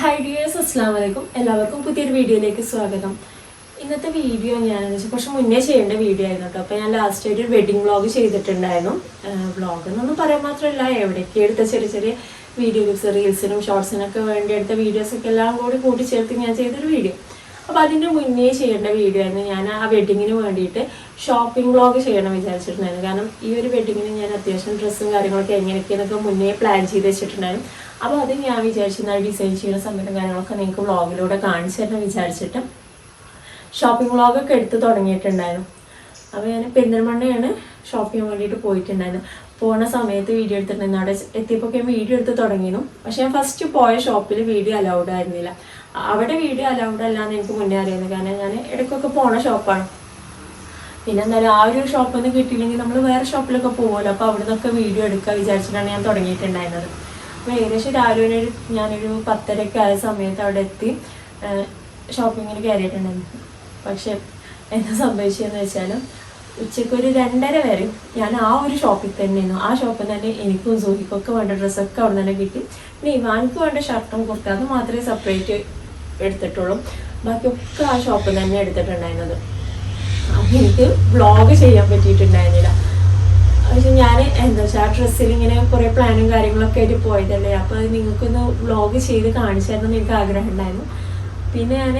Hi dears അസ്സാം വലൈക്കും എല്ലാവർക്കും പുതിയൊരു വീഡിയോയിലേക്ക് സ്വാഗതം. ഇന്നത്തെ വീഡിയോ ഞാൻ കുറച്ച് മുന്നേ ചെയ്യേണ്ട വീഡിയോ ആയിരുന്നു കേട്ടോ. അപ്പോൾ ഞാൻ ലാസ്റ്റ് ആയിട്ട് ഒരു വെഡിങ് വ്ളോഗ് ചെയ്തിട്ടുണ്ടായിരുന്നു. വ്ളോഗ് എന്നൊന്നും പറയാൻ മാത്രമല്ല എവിടേക്ക് എടുത്ത ചെറിയ ചെറിയ വീഡിയോ ക്ലിപ്സ് റീൽസിനും ഷോർട്സിനൊക്കെ വേണ്ടി എടുത്ത വീഡിയോസൊക്കെ എല്ലാം കൂടി കൂട്ടിച്ചേർത്ത് ഞാൻ ചെയ്തൊരു വീഡിയോ. അപ്പോൾ അതിന്റെ മുന്നേ ചെയ്യേണ്ട വീഡിയോ ആയിരുന്നു. ഞാൻ ആ വെഡിങ്ങിന് വേണ്ടിയിട്ട് ഷോപ്പിംഗ് വ്ളോഗ് ചെയ്യണം വിചാരിച്ചിട്ടുണ്ടായിരുന്നു. കാരണം ഈ ഒരു വെഡിങ്ങിന് ഞാൻ അത്യാവശ്യം ഡ്രസ്സും കാര്യങ്ങളൊക്കെ എങ്ങനെയൊക്കെയെന്നൊക്കെ മുന്നേ പ്ലാൻ ചെയ്ത് വെച്ചിട്ടുണ്ടായിരുന്നു. അപ്പോൾ അത് ഞാൻ വിചാരിച്ചിരുന്ന ഡിസൈൻ ചെയ്യുന്ന സമയത്തും കാര്യങ്ങളൊക്കെ നിങ്ങൾക്ക് വ്ളോഗിലൂടെ കാണിച്ചു തരണം വിചാരിച്ചിട്ട് ഷോപ്പിംഗ് വ്ളോഗൊക്കെ എടുത്ത് തുടങ്ങിയിട്ടുണ്ടായിരുന്നു. അപ്പോൾ ഞാൻ പെരിന്തൽമണ്ണയാണ് ഷോപ്പ് ചെയ്യാൻ വേണ്ടിയിട്ട് പോയിട്ടുണ്ടായിരുന്നു. പോണ സമയത്ത് വീഡിയോ എടുത്തിട്ടുണ്ടായിരുന്നു അവിടെ എത്തിയപ്പോൾ ഞാൻ വീഡിയോ എടുത്ത് തുടങ്ങിയിരുന്നു. പക്ഷേ ഞാൻ ഫസ്റ്റ് പോയ ഷോപ്പിൽ വീഡിയോ അലൗഡ് ആയിരുന്നില്ല. അവിടെ വീഡിയോ അലൗഡ് അല്ല എന്ന് എനിക്ക് മുന്നേ അറിയുന്നു കാരണം ഞാൻ ഇടയ്ക്കൊക്കെ പോണ ഷോപ്പാണ് പിന്നെ എന്തായാലും ആ ഒരു ഷോപ്പിൽ നിന്ന് കിട്ടിയില്ലെങ്കിൽ നമ്മൾ വേറെ ഷോപ്പിലൊക്കെ പോകുമല്ലോ അപ്പോൾ അവിടെ നിന്നൊക്കെ വീഡിയോ എടുക്കുക വിചാരിച്ചിട്ടാണ് ഞാൻ തുടങ്ങിയിട്ടുണ്ടായിരുന്നത്. അപ്പോൾ ഏകദേശം രാവിലെ ഒരു ഞാനൊരു പത്തരയ്ക്ക് ആയ സമയത്ത് അവിടെ എത്തി ഷോപ്പിങ്ങിന് കയറിയിട്ടുണ്ടായിരുന്നു. പക്ഷെ എന്താ സംഭവിച്ചതെന്ന് വെച്ചാൽ ഉച്ചയ്ക്ക് ഒരു രണ്ടര വരെ ഞാൻ ആ ഒരു ഷോപ്പിൽ തന്നെയായിരുന്നു ആ ഷോപ്പിൽ തന്നെ എനിക്കും സൂഹിക്കൊക്കെ വേണ്ട ഡ്രസ്സൊക്കെ അവിടെ തന്നെ കിട്ടി. പിന്നെ ഇവാൻക്ക് വേണ്ട ഷർട്ടും കുർത്ത അത് മാത്രമേ സെപ്പറേറ്റ് എടുത്തിട്ടുള്ളൂ. ബാക്കിയൊക്കെ ആ ഷോപ്പിൽ തന്നെ എടുത്തിട്ടുണ്ടായിരുന്നത്. അപ്പം എനിക്ക് വ്ളോഗ് ചെയ്യാൻ പറ്റിയിട്ടുണ്ടായിരുന്നില്ല. പക്ഷെ ഞാൻ എന്താ വെച്ചാൽ ആ ഡ്രസ്സിൽ ഇങ്ങനെ കുറേ പ്ലാനും കാര്യങ്ങളൊക്കെ ആയിട്ട് പോയതല്ലേ. അപ്പോൾ അത് നിങ്ങൾക്കൊന്ന് വ്ളോഗ് ചെയ്ത് കാണിച്ചു തരണം എനിക്ക് ആഗ്രഹം ഉണ്ടായിരുന്നു പിന്നെ ഞാൻ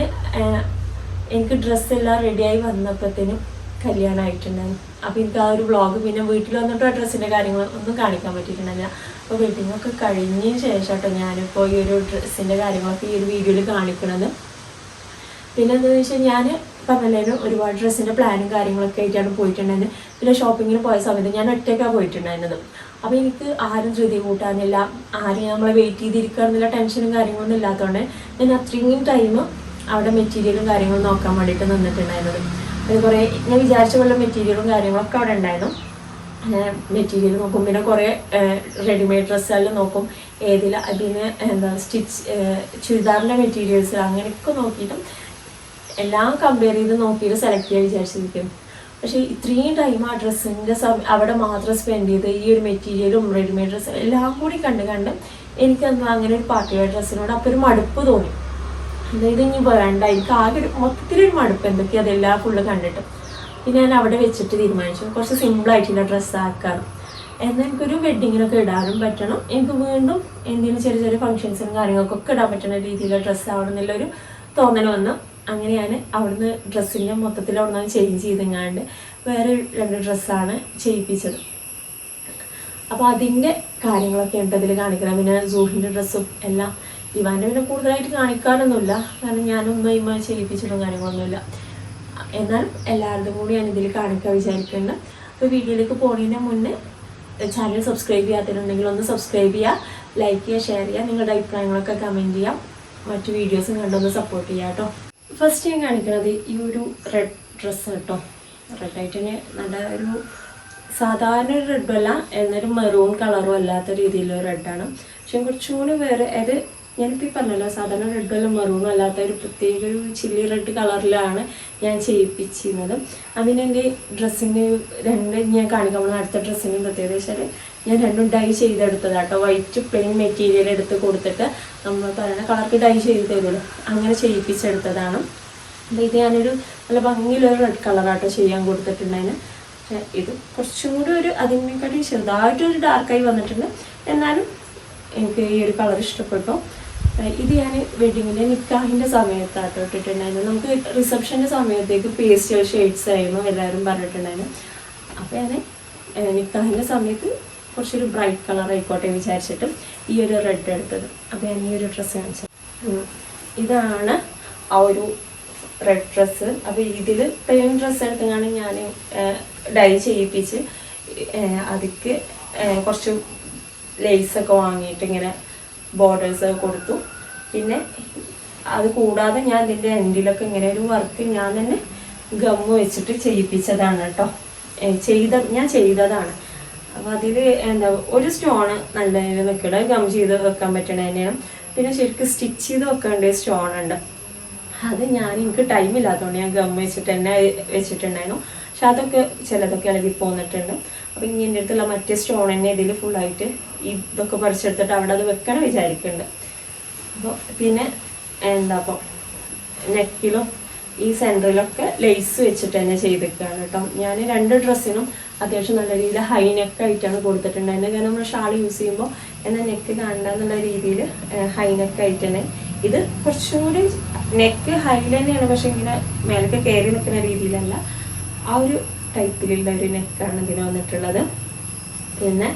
എനിക്ക് ഡ്രസ്സെല്ലാം റെഡിയായി വന്നപ്പോഴത്തേനും കല്യാണമായിട്ടുണ്ടായിരുന്നു അപ്പോൾ എനിക്ക് ആ ഒരു വ്ളോഗ് പിന്നെ വീട്ടിൽ വന്നിട്ട് ആ ഡ്രസ്സിന്റെ കാര്യങ്ങൾ ഒന്നും കാണിക്കാൻ പറ്റിയിട്ടുണ്ടായില്ല അപ്പോൾ വെഡിങ് ഒക്കെ കഴിഞ്ഞതിന് ശേഷം കേട്ടോ ഞാനിപ്പോൾ ഈ ഒരു ഡ്രസ്സിന്റെ കാര്യങ്ങളൊക്കെ ഈ ഒരു വീഡിയോയിൽ കാണിക്കണത്. പിന്നെ എന്താണെന്ന് വെച്ചാൽ ഞാൻ പറഞ്ഞല്ലോ ഒരുപാട് ഡ്രസ്സിന്റെ പ്ലാനും കാര്യങ്ങളൊക്കെ ആയിട്ടാണ് പോയിട്ടുണ്ടായിരുന്നത്. പിന്നെ ഷോപ്പിങ്ങിന് പോയ സമയത്ത് ഞാൻ ഒറ്റയ്ക്കാണ് പോയിട്ടുണ്ടായിരുന്നത്. അപ്പോൾ എനിക്ക് ആരും ധൃതി കൂട്ടാനില്ല. ആരും നമ്മളെ വെയിറ്റ് ചെയ്തിരിക്കുക എന്നുള്ള ടെൻഷനും കാര്യങ്ങളൊന്നും ഇല്ലാത്തതുകൊണ്ട് ഞാൻ അത്രയും ടൈം അവിടെ മെറ്റീരിയലും കാര്യങ്ങളും നോക്കാൻ വേണ്ടിയിട്ട് നിന്നിട്ടുണ്ടായിരുന്നത്. കുറേ ഞാൻ വിചാരിച്ച പോലെ മെറ്റീരിയലും കാര്യങ്ങളൊക്കെ അവിടെ ഉണ്ടായിരുന്നു. മെറ്റീരിയൽ നോക്കും പിന്നെ കുറേ റെഡിമെയ്ഡ് ഡ്രസ്സുകളിൽ നോക്കും. ഏതിൽ അതിന് എന്താ സ്റ്റിച്ച് ചുരിദാറിന്റെ മെറ്റീരിയൽസ് അങ്ങനെയൊക്കെ നോക്കിയിട്ടും എല്ലാം കമ്പയർ ചെയ്ത് നോക്കിയിട്ട് സെലക്ട് ചെയ്യാൻ വിചാരിച്ചിരിക്കും. പക്ഷേ ഇത്രയും ടൈം ആ ഡ്രസ്സിന്റെ സമയം അവിടെ മാത്രം സ്പെൻഡ് ചെയ്ത് ഈ ഒരു മെറ്റീരിയലും റെഡിമെയ്ഡ് ഡ്രസ്സും എല്ലാം കൂടി കണ്ട് കണ്ട് എനിക്കെന്താ അങ്ങനെ ഒരു പാർട്ടി ഡ്രസ്സിനോട് അപ്പോൾ ഒരു മടുപ്പ് തോന്നി. അതായത് ഇനി വേണ്ട. എനിക്ക് ആകെ മൊത്തത്തിലൊരു മടുപ്പ്. എന്തൊക്കെയാ അതെല്ലാം ഫുള്ള് കണ്ടിട്ട്. പിന്നെ ഞാൻ അവിടെ വെച്ചിട്ട് തീരുമാനിച്ചു. കുറച്ച് സിമ്പിളായിട്ടുള്ള ഡ്രസ്സ് ആക്കാറ് എന്നാൽ എനിക്കൊരു വെഡ്ഡിങ്ങിനൊക്കെ ഇടാനും പറ്റണം. എനിക്ക് വീണ്ടും എന്തെങ്കിലും ചെറിയ ചെറിയ ഫംഗ്ഷൻസിനും കാര്യങ്ങൾക്കൊക്കെ ഇടാൻ പറ്റുന്ന രീതിയിലുള്ള ഡ്രസ്സ് ആവണം എന്നുള്ളൊരു തോന്നൽ വന്നു. അങ്ങനെ ഞാൻ അവിടുന്ന് ഡ്രസ്സിന്റെ മൊത്തത്തിൽ അവിടുന്ന് ചേഞ്ച് ചെയ്തെങ്ങാണ്ട് വേറെ രണ്ട് ഡ്രസ്സാണ് ചെയ്യിപ്പിച്ചത്. അപ്പോൾ അതിന്റെ കാര്യങ്ങളൊക്കെ ഉണ്ട് അതിൽ കാണിക്കണം. പിന്നെ സൂഹിന്റെ ഡ്രസ്സും എല്ലാം ഇവാന്റെ പിന്നെ കൂടുതലായിട്ട് കാണിക്കാനൊന്നുമില്ല. കാരണം ഞാനൊന്നും ഇമ്മ ചെയ്യിപ്പിച്ചിട്ടും കാര്യങ്ങളൊന്നുമില്ല. എന്നാൽ എല്ലാവരുടെയും കൂടി ഞാൻ ഇതിൽ കാണിക്കാൻ വിചാരിക്കുന്നുണ്ട് അപ്പോൾ വീഡിയോയിലേക്ക് പോകുന്നതിന് മുന്നേ ചാനൽ സബ്സ്ക്രൈബ് ചെയ്യാത്തിട്ടുണ്ടെങ്കിൽ ഒന്ന് സബ്സ്ക്രൈബ് ചെയ്യുക ലൈക്ക് ചെയ്യുക ഷെയർ ചെയ്യുക നിങ്ങളുടെ അഭിപ്രായങ്ങളൊക്കെ കമന്റ് ചെയ്യാം. മറ്റു വീഡിയോസും കണ്ടൊന്ന് സപ്പോർട്ട് ചെയ്യാം കേട്ടോ ഫസ്റ്റ് ഞാൻ കാണിക്കുന്നത് ഈ ഒരു റെഡ് ഡ്രസ്സ് കേട്ടോ റെഡായിട്ട് തന്നെ നല്ല ഒരു സാധാരണ ഒരു റെഡും അല്ല എന്നൊരു മെറൂൺ കളറും അല്ലാത്ത രീതിയിലുള്ള റെഡാണ് പക്ഷെ കുറച്ചുകൂടി വേറെ അത് ഞാനിപ്പോൾ പറഞ്ഞല്ലോ സാധാരണ റെഡും അല്ല മെറൂണും അല്ലാത്ത ഒരു പ്രത്യേക ഒരു ചില്ലി റെഡ് കളറിലാണ് ഞാൻ ചെയ്യിപ്പിച്ചിരുന്നത്. അതിനെന്റെ ഡ്രസ്സിന് രണ്ട് ഞാൻ കാണിക്കാൻ പോകുന്ന അടുത്ത ഡ്രസ്സിന്റെ പ്രത്യേകത വെച്ചാൽ ഞാൻ രണ്ടും ഡൈ ചെയ്തെടുത്തതാട്ടോ. വൈറ്റ് പ്ലെയിൻ മെറ്റീരിയൽ എടുത്ത് കൊടുത്തിട്ട് നമ്മൾ പറയുന്ന കളർക്ക് ഡൈ ചെയ്ത് തരുമല്ലോ അങ്ങനെ ചെയ്യിപ്പിച്ചെടുത്തതാണ്. അപ്പോൾ ഇത് ഞാനൊരു നല്ല ഭംഗിയിലൊരു റെഡ് കളറാട്ടോ ചെയ്യാൻ കൊടുത്തിട്ടുണ്ടായിരുന്നു. ഇത് കുറച്ചും കൂടി ഒരു അതിനെക്കാട്ടി ചെറുതായിട്ടൊരു ഡാർക്കായി വന്നിട്ടുണ്ട്. എന്നാലും എനിക്ക് ഈ ഒരു കളർ ഇഷ്ടപ്പെട്ടു. ഇത് ഞാൻ വെഡിങ്ങിന്റെ നിക്കാഹിന്റെ സമയത്താട്ടോ ഇട്ടിട്ടുണ്ടായിരുന്നു നമുക്ക് റിസപ്ഷന്റെ സമയത്തേക്ക് പേസ്റ്റൽ ഷെയ്ഡ്സ് ആയിരുന്നു എല്ലാവരും പറഞ്ഞിട്ടുണ്ടായിരുന്നു അപ്പോൾ ഞാൻ നിക്കാഹിന്റെ സമയത്ത് കുറച്ചൊരു ബ്രൈറ്റ് കളർ ആയിക്കോട്ടെ വിചാരിച്ചിട്ട് ഈ ഒരു റെഡ് എടുത്തത്. അപ്പോൾ ഞാൻ ഈ ഒരു ഡ്രസ്സ് കാണിച്ചത്. ഇതാണ് ആ ഒരു റെഡ് ഡ്രസ്സ് അപ്പോൾ ഇതിൽ പ്ലെയിൻ ഡ്രസ്സ് എടുത്താണ് ഞാൻ ഡൈ ചെയ്യിപ്പിച്ച് അതിക്ക് കുറച്ച് ലേസൊക്കെ വാങ്ങിയിട്ട് ഇങ്ങനെ ബോർഡേഴ്സ് കൊടുത്തു. പിന്നെ അത് കൂടാതെ ഞാൻ ഇതിന്റെ എൻഡിലൊക്കെ ഇങ്ങനെ ഒരു വർക്ക് ഞാൻ തന്നെ ഗമ്മ് വെച്ചിട്ട് ചെയ്യിപ്പിച്ചതാണ് കേട്ടോ ചെയ്ത ഞാൻ ചെയ്തതാണ്. അപ്പോൾ അതിൽ എന്താ ഒരു സ്റ്റോണ് നല്ല നിൽക്കണം ഗം ചെയ്ത് വെക്കാൻ പറ്റണ തന്നെയാണ്. പിന്നെ ശരിക്കും സ്റ്റിച്ച് ചെയ്ത് വെക്കേണ്ട സ്റ്റോൺ ഉണ്ട്. അത് ഞാൻ എനിക്ക് ടൈം ഇല്ലാത്തതുകൊണ്ട് ഞാൻ ഗം വെച്ചിട്ട് തന്നെ വെച്ചിട്ടുണ്ടായിരുന്നു. പക്ഷെ അതൊക്കെ ചിലതൊക്കെ ഇളകി പോന്നിട്ടുണ്ട്. അപ്പം ഇനി എന്റെ അടുത്തുള്ള മറ്റേ സ്റ്റോൺ തന്നെ ഇതിൽ ഫുള്ളായിട്ട് ഇതൊക്കെ പറിച്ചെടുത്തിട്ട് അവിടെ അത് വെക്കണം വിചാരിക്കുന്നുണ്ട് അപ്പോൾ പിന്നെ എന്താ അപ്പോൾ നെക്കിലും ഈ സെന്ററിലൊക്കെ ലെയ്സ് വെച്ചിട്ട് തന്നെ ചെയ്തിരിക്കുകയാണ് കേട്ടോ. ഞാൻ രണ്ട് ഡ്രസ്സിനും അത്യാവശ്യം നല്ല രീതിയിൽ ഹൈ നെക്ക് ആയിട്ടാണ് കൊടുത്തിട്ടുണ്ടായിരുന്നത്. കാരണം നമ്മൾ ഷാൾ യൂസ് ചെയ്യുമ്പോൾ എന്നാൽ നെക്ക് കാണണ്ട എന്നുള്ള രീതിയിൽ ഹൈ നെക്ക് തന്നെ ഇത് കുറച്ചും കൂടി നെക്ക് ഹൈ തന്നെയാണ്. പക്ഷെ ഇങ്ങനെ മേലൊക്കെ കയറി നിൽക്കുന്ന രീതിയിലല്ല. ആ ഒരു ടൈപ്പിലുള്ള ഒരു നെക്കാണ് ഇതിന് വന്നിട്ടുള്ളത്. പിന്നെ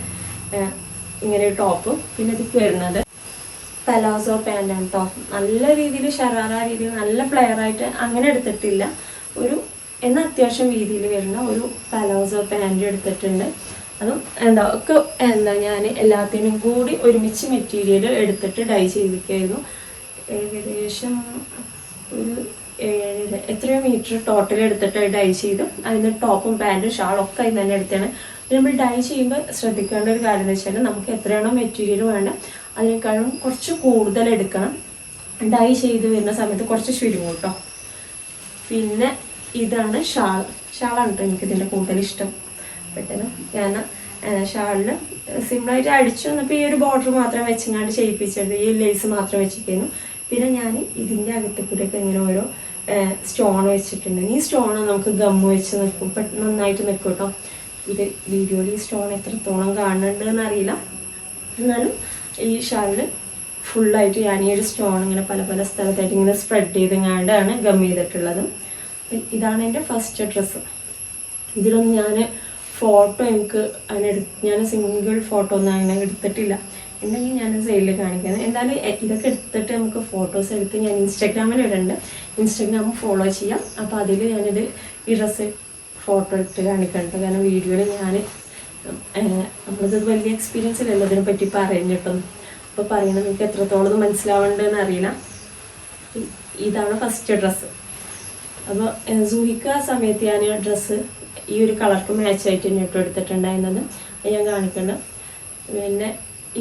ഇങ്ങനെ ഒരു ടോപ്പും. പിന്നെ ഇതിക്ക് വരുന്നത് പലാസോ പാന്റാണ് കേട്ടോ നല്ല രീതിയിൽ ഷറാറ രീതിയിൽ നല്ല ഫ്ലെയർ ആയിട്ട് അങ്ങനെ എടുത്തിട്ടില്ല. ഒരു എന്ന അത്യാവശ്യം രീതിയിൽ വരുന്ന ഒരു പലാസോ പാന്റ് എടുത്തിട്ടുണ്ട്. അതും എന്താ ഒക്കെ എന്താ ഞാൻ എല്ലാത്തിനും കൂടി ഒരുമിച്ച് മെറ്റീരിയൽ എടുത്തിട്ട് ഡൈ ചെയ്തിരിക്കുകയായിരുന്നു. ഏകദേശം ഒരു ഏഴര എത്രയോ മീറ്റർ ടോട്ടൽ എടുത്തിട്ട് ഡൈ ചെയ്തു. അതിന് ടോപ്പും പാന്റും ഷാളും ഒക്കെ അതിന് തന്നെ എടുത്താണ്. നമ്മൾ ഡൈ ചെയ്യുമ്പോൾ ശ്രദ്ധിക്കേണ്ട ഒരു കാര്യം എന്ന് വെച്ചാൽ നമുക്ക് എത്രയാണോ മെറ്റീരിയൽ വേണ്ട അതിനേക്കാളും കുറച്ച് കൂടുതൽ എടുക്കണം. ഡൈ ചെയ്ത് വരുന്ന സമയത്ത് കുറച്ച് ചുരുങ്ങും കേട്ടോ. പിന്നെ ഇതാണ് ഷാൾ. ഷാളാണ് കേട്ടോ എനിക്കിതിന്റെ കൂടുതൽ ഇഷ്ടം. പെട്ടെന്ന് ഞാൻ ഷാളിൽ സിമ്പിളായിട്ട് അടിച്ചു വന്നപ്പോൾ ഈ ഒരു ബോർഡർ മാത്രം വെച്ചങ്ങാണ്ട് ചെയ്യിപ്പിച്ചത്. ഈ ലേസ് മാത്രം വെച്ചിരിക്കുന്നു. പിന്നെ ഞാൻ ഇതിന്റെ അകത്ത് കൂടെയൊക്കെ ഇങ്ങനെ ഓരോ സ്റ്റോൺ വെച്ചിട്ടുണ്ട്. ഈ സ്റ്റോൺ നമുക്ക് ഗമ്മ് വെച്ച് നിൽക്കും. നന്നായിട്ട് നിൽക്കും കേട്ടോ. ഇത് വീഡിയോയിൽ ഈ സ്റ്റോൺ എത്രത്തോളം കാണുന്നുണ്ട് അറിയില്ല. എന്നാലും ഈ ഷാളിൽ ഫുള്ളായിട്ട് ഞാൻ ഈ ഒരു സ്റ്റോൺ ഇങ്ങനെ പല പല സ്ഥലത്തായിട്ട് ഇങ്ങനെ സ്പ്രെഡ് ചെയ്തെങ്ങാണ്ടാണ് ഗം ചെയ്തിട്ടുള്ളത്. ഇതാണ് എന്റെ ഫസ്റ്റ് ഡ്രസ്സ് ഇതിലൊന്നും ഞാൻ ഫോട്ടോ എനിക്ക് അതിനെ ഞാൻ സിംഗിൾ ഫോട്ടോ ഒന്നും അങ്ങനെ എടുത്തിട്ടില്ല. ഉണ്ടെങ്കിൽ ഞാൻ സൈഡിൽ കാണിക്കുന്നത് എന്തായാലും ഇതൊക്കെ എടുത്തിട്ട് നമുക്ക് ഫോട്ടോസ് എടുത്ത് ഞാൻ ഇൻസ്റ്റാഗ്രാമിൽ ഇടുന്നുണ്ട് ഇൻസ്റ്റാഗ്രാം ഫോളോ ചെയ്യാം. അപ്പോൾ അതിൽ ഞാനിത് ഈ ഡ്രസ്സ് ഫോട്ടോ എടുത്ത് കാണിക്കുന്നുണ്ട് കാരണം വീഡിയോയിൽ ഞാൻ നമ്മളിത് വലിയ എക്സ്പീരിയൻസ് ഇല്ലല്ലോ പറ്റി പറഞ്ഞിട്ടൊന്നും അപ്പോൾ പറയണത് എനിക്ക് എത്രത്തോളം മനസ്സിലാവേണ്ടതെന്ന് അറിയില്ല. ഇതാണ് ഫസ്റ്റ് ഡ്രസ്സ് അപ്പോൾ സൂഹിക്ക് ആ സമയത്ത് ഞാൻ ഡ്രസ്സ് ഈ ഒരു കളർക്ക് മാച്ച് ആയിട്ട് തന്നെ ഇട്ട് എടുത്തിട്ടുണ്ടായിരുന്നത്. ഞാൻ കാണിക്കണം പിന്നെ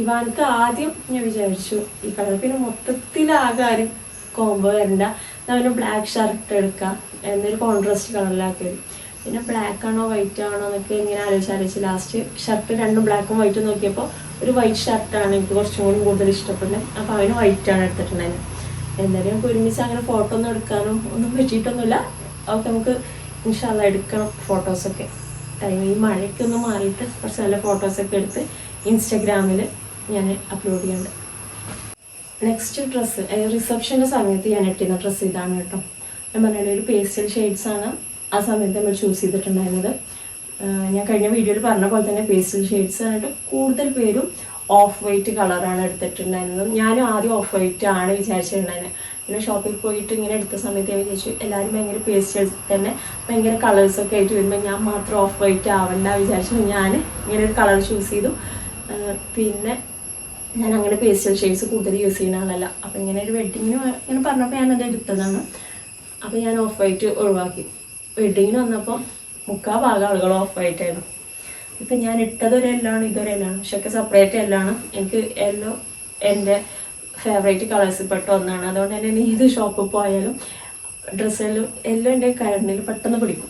ഇവാൻക്ക് ആദ്യം ഞാൻ വിചാരിച്ചു ഈ കളർ പിന്നെ മൊത്തത്തിലാകെ ആരും കോംബോ വരണ്ട. അവന് ബ്ലാക്ക് ഷർട്ട് എടുക്കാം. എന്നൊരു കോൺട്രാസ്റ്റ് കളറിലാക്കിയത് പിന്നെ ബ്ലാക്ക് ആണോ വൈറ്റ് ആണോ എന്നൊക്കെ ഇങ്ങനെ ആലോചിച്ച് ആലോചിച്ച് ലാസ്റ്റ് ഷർട്ട് രണ്ടും ബ്ലാക്കും വൈറ്റും നോക്കിയപ്പോൾ ഒരു വൈറ്റ് ഷർട്ടാണ് എനിക്ക് കുറച്ചും കൂടി കൂടുതൽ ഇഷ്ടപ്പെടുന്നത്. അപ്പോൾ അവന് വൈറ്റാണ് എടുത്തിട്ടുണ്ടായിരുന്നത് എന്തായാലും നമുക്ക് ഒരുമിച്ച് അങ്ങനെ ഫോട്ടോ ഒന്നും എടുക്കാനും ഒന്നും പറ്റിയിട്ടൊന്നുമില്ല. ഒക്കെ നമുക്ക് ഇൻഷാല്ല എടുക്കണം ഫോട്ടോസൊക്കെ ടൈം ഈ മഴയ്ക്ക് ഒന്ന് മാറിയിട്ട് കുറച്ച് നല്ല ഫോട്ടോസൊക്കെ എടുത്ത് ഇൻസ്റ്റഗ്രാമിൽ ഞാൻ അപ്ലോഡ് ചെയ്യുന്നുണ്ട് നെക്സ്റ്റ് ഡ്രസ്സ് റിസപ്ഷന്റെ സമയത്ത് ഞാൻ ഇട്ടിരുന്ന ഡ്രസ്സ് ഇതാണ് കേട്ടോ. ഞാൻ പറഞ്ഞ ഒരു പേസ്റ്റൽ ഷെയ്ഡ്സ് ആണ്. ആ സമയത്ത് നമ്മൾ ചൂസ് ചെയ്തിട്ടുണ്ടായിരുന്നത്. ഞാൻ കഴിഞ്ഞ വീഡിയോയിൽ പറഞ്ഞ പോലെ തന്നെ പേസ്റ്റൽ ഷെയ്ഡ്സ് ആയിട്ട് കൂടുതൽ പേരും ഓഫ് വൈറ്റ് കളറാണ് എടുത്തിട്ടുണ്ടായിരുന്നത്. ഞാനും ആദ്യം ഓഫ് വൈറ്റ് ആണ് വിചാരിച്ചിട്ടുണ്ടായിരുന്നത് പിന്നെ ഷോപ്പിൽ പോയിട്ട് ഇങ്ങനെ എടുത്ത സമയത്ത് ഞാൻ വിചാരിച്ചു എല്ലാവരും ഭയങ്കര പേസ്റ്റൽ തന്നെ ഭയങ്കര കളേഴ്സൊക്കെ ആയിട്ട് വരുമ്പോൾ ഞാൻ മാത്രം ഓഫ് വൈറ്റ് ആവണ്ട വിചാരിച്ചു. ഞാൻ ഇങ്ങനെ ഒരു കളർ ചൂസ് ചെയ്തു. പിന്നെ ഞാൻ അങ്ങനെ പേസ്റ്റൽ ഷെയ്ഡ്സ് കൂടുതൽ യൂസ് ചെയ്യുന്ന ആളല്ല. അപ്പം ഇങ്ങനെ ഒരു വെഡിങ്ങിന് ഇങ്ങനെ പറഞ്ഞപ്പോൾ ഞാനത് എടുത്തതാണ്. അപ്പോൾ ഞാൻ ഓഫ് വൈറ്റ് ഒഴിവാക്കി. വെഡിങ്ങിന് വന്നപ്പോൾ മുക്കാൽ ഭാഗം ആളുകൾ ഓഫായിട്ടായിരുന്നു ഇപ്പം ഞാൻ ഇട്ടതൊരു എല്ലാണ് ഇതൊരു എല്ലാണ് പക്ഷെ സെപ്പറേറ്റ് എല്ലാണ് എനിക്ക് എല്ലോ എന്റെ ഫേവറേറ്റ് കളേഴ്സിൽ പെട്ട ഒന്നാണ്. അതുകൊണ്ട് തന്നെ ഏത് ഷോപ്പിൽ പോയാലും ഡ്രസ്സെല്ലാം എല്ലാം എന്റെ കരണ്ടിൽ പെട്ടെന്ന് പിടിക്കും.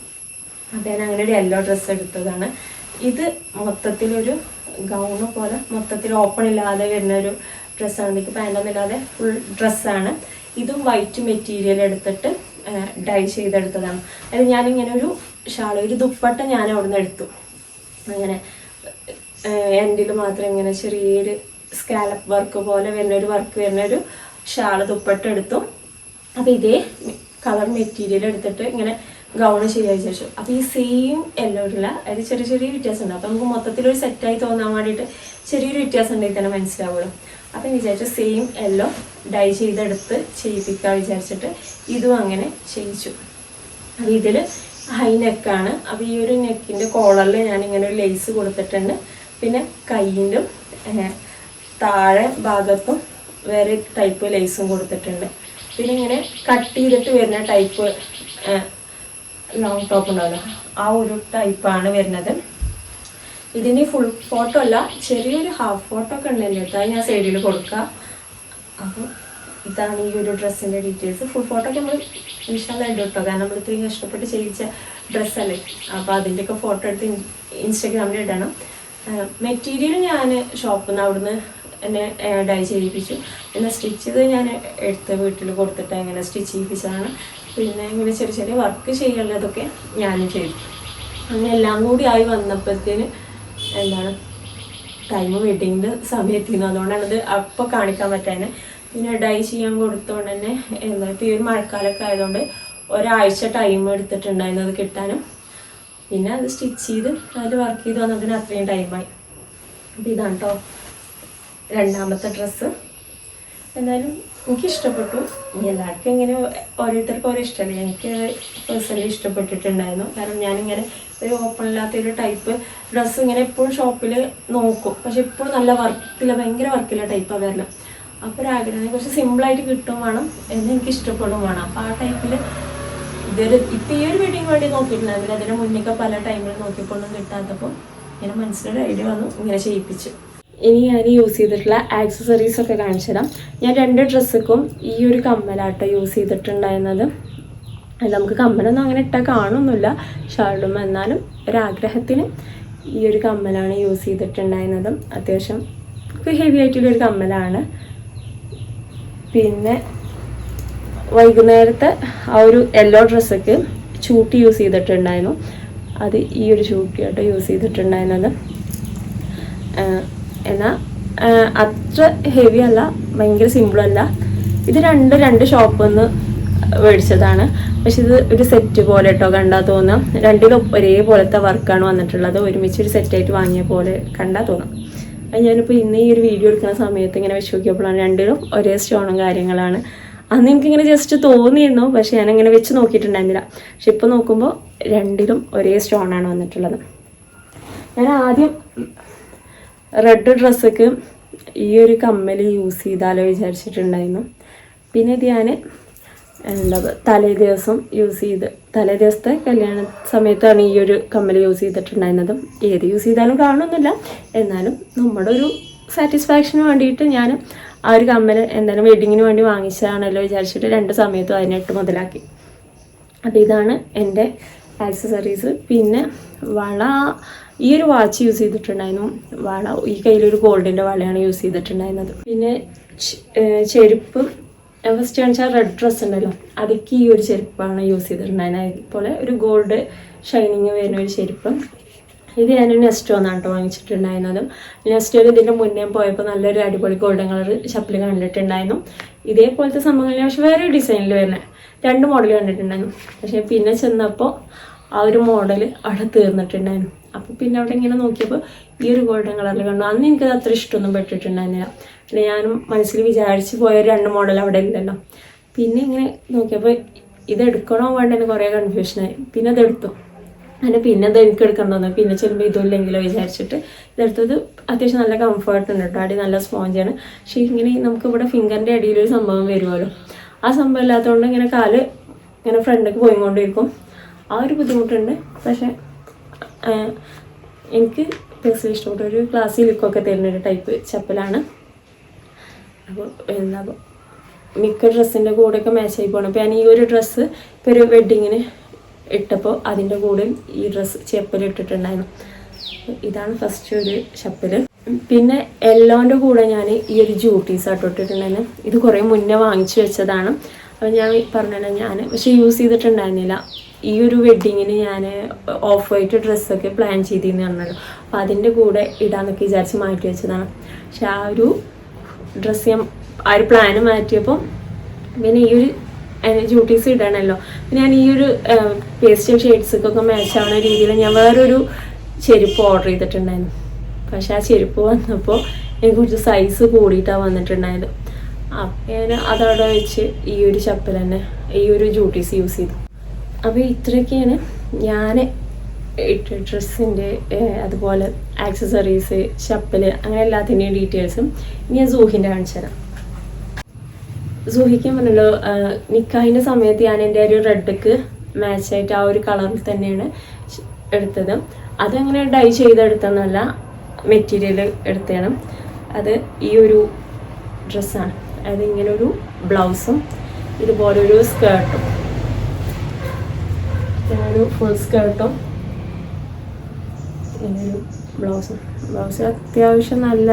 അദ്ദേഹം അങ്ങനെ ഒരു യെല്ലോ ഡ്രസ്സ് എടുത്തതാണ്. ഇത് മൊത്തത്തിലൊരു ഗൗണ് പോലെ മൊത്തത്തിൽ ഓപ്പൺ ഇല്ലാതെ വരുന്ന ഒരു ഡ്രസ്സാണ് എനിക്ക് പാന്റൊന്നും ഇല്ലാതെ ഫുൾ ഡ്രസ്സാണ് ഇതും വൈറ്റ് മെറ്റീരിയൽ എടുത്തിട്ട് ഡൈ ചെയ്തെടുത്തതാണ്. അതായത് ഞാനിങ്ങനെ ഒരു ഷാൾ ഒരു ദുപ്പട്ട ഞാൻ അവിടെ നിന്ന് എടുത്തു. അങ്ങനെ എൻഡിൽ മാത്രം ഇങ്ങനെ ചെറിയൊരു സ്കാലപ്പ് വർക്ക് പോലെ വരുന്ന ഒരു വർക്ക് വരുന്ന ഒരു ഷാൾ ദുപ്പട്ട എടുത്തു. അപ്പോൾ ഇതേ കളർ മെറ്റീരിയൽ എടുത്തിട്ട് ഇങ്ങനെ ഗൗൺ ചെയ്യാൻ ശേഷം. അപ്പോൾ ഈ സെയിം എല്ലോടുള്ള അതായത് ചെറിയ ചെറിയ വ്യത്യാസമുണ്ട്. അപ്പോൾ നമുക്ക് മൊത്തത്തിലൊരു സെറ്റായി തോന്നാൻ വേണ്ടിയിട്ട് ചെറിയൊരു വ്യത്യാസം ഉണ്ടെങ്കിൽ തന്നെ മനസ്സിലാവുള്ളൂ. അപ്പം വിചാരിച്ചു സെയിം യെല്ലോ ഡൈ ചെയ്തെടുത്ത് ചെയ്യിപ്പിക്കാൻ വിചാരിച്ചിട്ട് ഇതും അങ്ങനെ ചെയ്യിച്ചു. അപ്പോൾ ഇതിൽ ഹൈ നെക്കാണ് അപ്പോൾ ഈ ഒരു നെക്കിന്റെ കോളറിൽ ഞാൻ ഇങ്ങനെ ഒരു ലേസ് കൊടുത്തിട്ടുണ്ട്. പിന്നെ കയ്യിന്റെ താഴെ ഭാഗത്തും വേറെ ടൈപ്പ് ലേസും കൊടുത്തിട്ടുണ്ട്. പിന്നെ ഇങ്ങനെ കട്ട് ചെയ്തിട്ട് വരുന്ന ടൈപ്പ് ലോങ് ടോപ്പ് ഉണ്ടാവില്ല ആ ഒരു ടൈപ്പാണ് വരുന്നത്. ഇതിന് ഫുൾ ഫോട്ടോ അല്ല ചെറിയൊരു ഹാഫ് ഫോട്ടോ ഒക്കെ ഉണ്ടല്ലോ കേട്ടോ. അത് ഞാൻ സൈഡിൽ കൊടുക്കുക അപ്പോൾ ഇതാണ് ഈ ഒരു ഡ്രസ്സിന്റെ ഡീറ്റെയിൽസ് ഫുൾ ഫോട്ടോ ഒക്കെ നമ്മൾ ഇൻഷാല്ല ഇടും കേട്ടോ കാരണം നമ്മൾ ഇത്രയും കഷ്ടപ്പെട്ട് ചെയ്യിച്ച ഡ്രസ്സല്ലേ അപ്പോൾ അതിന്റെയൊക്കെ ഫോട്ടോ എടുത്ത് ഇൻസ്റ്റാഗ്രാമിൽ ഇടണം. മെറ്റീരിയൽ ഞാൻ ഷോപ്പിൽ നിന്ന് അവിടുന്ന് എന്നെ ഡൈ ചെയ്യിപ്പിച്ചു. എന്നെ സ്റ്റിച്ച് ചെയ്ത് ഞാൻ എടുത്ത് വീട്ടിൽ കൊടുത്തിട്ട് അങ്ങനെ സ്റ്റിച്ച് ചെയ്യിപ്പിച്ചതാണ്. പിന്നെ ഇങ്ങനെ ചെറിയ ചെറിയ വർക്ക് ചെയ്യാനുള്ളതൊക്കെ ഞാനും ചെയ്തു. അങ്ങനെ എല്ലാം കൂടി ആയി വന്നപ്പോഴത്തേന് എന്താണ് ടൈം വെഡിങ്ങിന്റെ സമയത്തിരുന്നു അതുകൊണ്ടാണ് ഇത് അപ്പോൾ കാണിക്കാൻ പറ്റാനെ പിന്നെ ഡൈ ചെയ്യാൻ കൊടുത്തോണ്ട് തന്നെ എന്താ ഇപ്പോൾ ഈ ഒരു മഴക്കാലമൊക്കെ ആയതുകൊണ്ട് ഒരാഴ്ച ടൈം എടുത്തിട്ടുണ്ടായിരുന്നു അത് കിട്ടാനും. പിന്നെ അത് സ്റ്റിച്ച് ചെയ്ത് അതിൽ വർക്ക് ചെയ്ത് വന്നതിന് അത്രയും ടൈമായി അപ്പം ഇതാണ് കേട്ടോ രണ്ടാമത്തെ ഡ്രസ്സ് എന്തായാലും എനിക്ക് ഇഷ്ടപ്പെട്ടു എല്ലാവർക്കും ഇങ്ങനെ ഓരോരുത്തർക്കും ഓരോ ഇഷ്ടമല്ല? എനിക്ക് പേഴ്സണലി ഇഷ്ടപ്പെട്ടിട്ടുണ്ടായിരുന്നു. കാരണം ഞാനിങ്ങനെ ഒരു ഓപ്പൺ ഇല്ലാത്തൊരു ടൈപ്പ് ഡ്രസ്സ് ഇങ്ങനെ എപ്പോഴും ഷോപ്പിൽ നോക്കും. പക്ഷെ എപ്പോഴും നല്ല വർക്കില്ല ഭയങ്കര വർക്കില്ല ടൈപ്പാണ് വരണം അപ്പോൾ ഒരു ആഗ്രഹം കുറച്ച് സിമ്പിളായിട്ട് കിട്ടും വേണം എന്ന് എനിക്ക് ഇഷ്ടപ്പെടും വേണം. അപ്പോൾ ആ ടൈപ്പിൽ ഇതൊരു ഇപ്പം ഈ ഒരു വെഡിങ് വേണ്ടി നോക്കിയിട്ടുണ്ടായിരുന്നില്ല അതിന് മുന്നേക്ക് പല ടൈമിൽ നോക്കിയപ്പോഴൊന്നും കിട്ടാത്തപ്പോൾ ഇങ്ങനെ മനസ്സിലൊരു ഐഡിയ വന്നു ഇങ്ങനെ ചെയ്യിപ്പിച്ചു. ഇനി ഞാൻ യൂസ് ചെയ്തിട്ടുള്ള ആക്സസറീസ് ഒക്കെ കാണിച്ചു തരാം. ഞാൻ രണ്ട് ഡ്രസ്സുക്കും ഈ ഒരു കമ്മലാട്ടോ യൂസ് ചെയ്തിട്ടുണ്ടായിരുന്നത്. നമുക്ക് കമ്മലൊന്നും അങ്ങനെ ഇട്ടാൽ കാണുന്നില്ല ഷാളും എന്നാലും ഒരാഗ്രഹത്തിന് ഈ ഒരു കമ്മലാണ് യൂസ് ചെയ്തിട്ടുണ്ടായിരുന്നത്. അത്യാവശ്യം ഹെവി ആയിട്ടുള്ളൊരു കമ്മലാണ്. പിന്നെ വൈകുന്നേരത്തെ ആ ഒരു യെല്ലോ ഡ്രസ്സൊക്കെ ചൂട്ടി യൂസ് ചെയ്തിട്ടുണ്ടായിരുന്നു. അത് ഈ ഒരു ചൂട്ടിയാട്ടോ യൂസ് ചെയ്തിട്ടുണ്ടായിരുന്നത്. എന്നാൽ അത്ര ഹെവി അല്ല ഭയങ്കര സിമ്പിൾ അല്ല. ഇത് രണ്ട് രണ്ട് ഷോപ്പിൽ നിന്ന് മേടിച്ചതാണ്. പക്ഷെ ഇത് ഒരു സെറ്റ് പോലെ കേട്ടോ കണ്ടാൽ തോന്നാം. രണ്ടിലും ഒരേപോലത്തെ വർക്കാണ് വന്നിട്ടുള്ളത്. ഒരുമിച്ച് ഒരു സെറ്റായിട്ട് വാങ്ങിയ പോലെ കണ്ടാൽ തോന്നാം. അത് ഞാനിപ്പോൾ ഇന്ന് ഈ ഒരു വീഡിയോ എടുക്കുന്ന സമയത്ത് ഇങ്ങനെ വെച്ച് നോക്കിയപ്പോഴാണ് രണ്ടിലും ഒരേ സ്റ്റോണും കാര്യങ്ങളാണ്. അന്ന് എനിക്കിങ്ങനെ ജസ്റ്റ് തോന്നിയിരുന്നു. പക്ഷെ ഞാനങ്ങനെ വെച്ച് നോക്കിയിട്ടുണ്ടായിരുന്നില്ല. പക്ഷെ ഇപ്പോൾ നോക്കുമ്പോൾ രണ്ടിലും ഒരേ സ്റ്റോണാണ് വന്നിട്ടുള്ളത്. ഞാൻ ആദ്യം റെഡ് ഡ്രസ്സൊക്കെ ഈ ഒരു കമ്മൽ യൂസ് ചെയ്താലോ വിചാരിച്ചിട്ടുണ്ടായിരുന്നു. പിന്നെ ഇത് ഞാൻ എന്താ തലേ ദിവസം യൂസ് ചെയ്ത് തലേ ദിവസത്തെ കല്യാണ സമയത്താണ് ഈ ഒരു കമ്മൽ യൂസ് ചെയ്തിട്ടുണ്ടായിരുന്നത്. ഏത് യൂസ് ചെയ്താലും കാണുന്നില്ല എന്നാലും നമ്മുടെ ഒരു സാറ്റിസ്ഫാക്ഷന് വേണ്ടിയിട്ട് ഞാൻ ആ ഒരു കമ്മൽ എന്തായാലും വെഡിങ്ങിന് വേണ്ടി വാങ്ങിച്ചതാണല്ലോ വിചാരിച്ചിട്ട് രണ്ട് സമയത്തും അതിനെട്ട് മുതലാക്കി. അപ്പോൾ ഇതാണ് എന്റെ ആക്സസറീസ് പിന്നെ വള ഈ ഒരു വാച്ച് യൂസ് ചെയ്തിട്ടുണ്ടായിരുന്നു. വള ഈ കയ്യിലൊരു ഗോൾഡിന്റെ വളയാണ് യൂസ് ചെയ്തിട്ടുണ്ടായിരുന്നത്. പിന്നെ ചെരുപ്പ് ഫസ്റ്റ് കാണിച്ചാൽ റെഡ് ഡ്രസ്സ് ഉണ്ടല്ലോ അതിക്ക് ഈ ഒരു ചെരുപ്പാണ് യൂസ് ചെയ്തിട്ടുണ്ടായിരുന്നത്. അതുപോലെ ഒരു ഗോൾഡ് ഷൈനിങ് വരുന്ന ഒരു ചെരുപ്പ്. ഇത് ഞാൻ നെസ്റ്റോ എന്നാണ് കേട്ടോ വാങ്ങിച്ചിട്ടുണ്ടായിരുന്നത്. നെസ്റ്റോയിൽ ഇതിന്റെ മുന്നേ പോയപ്പോൾ നല്ലൊരു അടിപൊളി ഗോൾഡൻ കളർ ചപ്പലി കണ്ടിട്ടുണ്ടായിരുന്നു. ഇതേപോലത്തെ സംഭവങ്ങൾ പക്ഷേ വേറെ ഡിസൈനിൽ വരുന്നത് രണ്ട് മോഡൽ കണ്ടിട്ടുണ്ടായിരുന്നു. പക്ഷേ പിന്നെ ചെന്നപ്പോൾ ആ ഒരു മോഡൽ അവിടെ തീർന്നിട്ടുണ്ടായിരുന്നു. അപ്പോൾ പിന്നെ അവിടെ ഇങ്ങനെ നോക്കിയപ്പോൾ ഈ ഒരു ഗോൾഡൻ കളറിൽ കണ്ടു. അന്ന് എനിക്കത് അത്ര ഇഷ്ടമൊന്നും പെട്ടിട്ടുണ്ടായിരുന്നില്ല. പിന്നെ ഞാനും മനസ്സിൽ വിചാരിച്ച് പോയ രണ്ട് മോഡൽ അവിടെ ഇല്ലല്ലോ. പിന്നെ ഇങ്ങനെ നോക്കിയപ്പോൾ ഇത് എടുക്കണോ വേണ്ടെന്ന് കുറേ കൺഫ്യൂഷനായി പിന്നെ അതെടുത്തു അങ്ങനെ പിന്നെ അത് എനിക്ക് എടുക്കാൻ തോന്നി. പിന്നെ ചെല്ലുമ്പോൾ ഇതുമില്ലെങ്കിലോ വിചാരിച്ചിട്ട് ഇതെടുത്തത് അത്യാവശ്യം നല്ല കംഫർട്ട് ഉണ്ട് കേട്ടോ. അടി നല്ല സ്പോഞ്ചാണ് പക്ഷേ ഇങ്ങനെ നമുക്ക് ഇവിടെ ഫിംഗറിന്റെ അടിയിലൊരു സംഭവം വരുമല്ലോ ആ സംഭവം ഇല്ലാത്തതുകൊണ്ട് ഇങ്ങനെ കാൽ ഇങ്ങനെ ഫ്രണ്ടിലേക്ക് പോയിക്കൊണ്ടിരിക്കും. ആ ഒരു ബുദ്ധിമുട്ടുണ്ട്. പക്ഷേ എനിക്ക് പേഴ്സണലി ഇഷ്ടപ്പെട്ട ഒരു ക്ലാസ്സിൽ ലുക്കൊക്കെ തരുന്ന ഒരു ടൈപ്പ് ചപ്പലാണ്. അപ്പോൾ എന്താ മിക്ക ഡ്രസ്സിന്റെ കൂടെയൊക്കെ ആയി പോകണം അപ്പോൾ ഞാൻ ഈ ഒരു ഡ്രസ്സ് ഇപ്പോൾ ഒരു വെഡ്ഡിങ്ങിന് ഇട്ടപ്പോൾ അതിന്റെ കൂടെ ഈ ഡ്രസ്സ് ചെപ്പൽ ഇട്ടിട്ടുണ്ടായിരുന്നു ഇതാണ് ഫസ്റ്റ് ഒരു ചപ്പൽ പിന്നെ എല്ലോന്റെ കൂടെ ഞാൻ ഈ ഒരു ജൂട്ടീസ് ആട്ടോ ഇട്ടിട്ടുണ്ടായിരുന്നു ഇത് കുറേ മുന്നേ വാങ്ങിച്ചു വെച്ചതാണ്. അപ്പോൾ ഞാൻ പറഞ്ഞാൽ ഞാൻ പക്ഷേ യൂസ് ചെയ്തിട്ടുണ്ടായിരുന്നില്ല. ഈ ഒരു വെഡ്ഡിങ്ങിന് ഞാൻ ഓഫ് വൈറ്റ് ഡ്രസ്സൊക്കെ പ്ലാൻ ചെയ്തിരുന്നു പറഞ്ഞല്ലോ. അപ്പോൾ അതിന്റെ കൂടെ ഇടാന്നൊക്കെ വിചാരിച്ച് മാറ്റി വെച്ചതാണ്. പക്ഷെ ആ ഒരു ഡ്രസ്സ് ഞാൻ ആ ഒരു പ്ലാന് മാറ്റിയപ്പോൾ പിന്നെ ഈ ഒരു ജൂട്ടീസ് ഇടണമല്ലോ ഞാൻ ഈ ഒരു പേസ്റ്റൽ ഷെയ്ഡ്സൊക്കെ മാച്ച് ആവുന്ന രീതിയിൽ ഞാൻ വേറൊരു ചെരുപ്പ് ഓർഡർ ചെയ്തിട്ടുണ്ടായിരുന്നു. പക്ഷെ ആ ചെരുപ്പ് വന്നപ്പോൾ എനിക്ക് കുറച്ച് സൈസ് കൂടിയിട്ടാണ് വന്നിട്ടുണ്ടായത്. അപ്പം ഞാൻ അതവിടെ വെച്ച് ഈ ഒരു ചപ്പൽ തന്നെ ഈ ഒരു ജൂട്ടീസ് യൂസ് ചെയ്തു. അപ്പോൾ ഇത്രയൊക്കെയാണ് ഞാൻ ഇട്ട ഡ്രസ്സിന്റെ അതുപോലെ ആക്സസറീസ് ചപ്പൽ അങ്ങനെ എല്ലാത്തിന്റെയും ഡീറ്റെയിൽസും ഞാൻ സൂഹിന്റെ കാണിച്ചു തരാം. സൂഹിക്കാൻ പറഞ്ഞല്ലോ നിക്കാഹിന്റെ സമയത്ത് ഞാൻ എന്റെ ഒരു റെഡ്ക്ക് മാച്ചായിട്ട് ആ ഒരു കളറിൽ തന്നെയാണ് എടുത്തത്. അതങ്ങനെ ഡൈ ചെയ്തെടുത്തെന്നല്ല മെറ്റീരിയൽ എടുത്തതാണ് അത് ഈ ഒരു ഡ്രസ്സാണ്. അതായത് ഇങ്ങനെ ഒരു ബ്ലൗസും ഇതുപോലൊരു സ്കേർട്ടും. ഒരു ഫുൾ സ്കേർട്ടും. ഇങ്ങനൊരു ബ്ലൗസും. ബ്ലൗസ് അത്യാവശ്യം നല്ല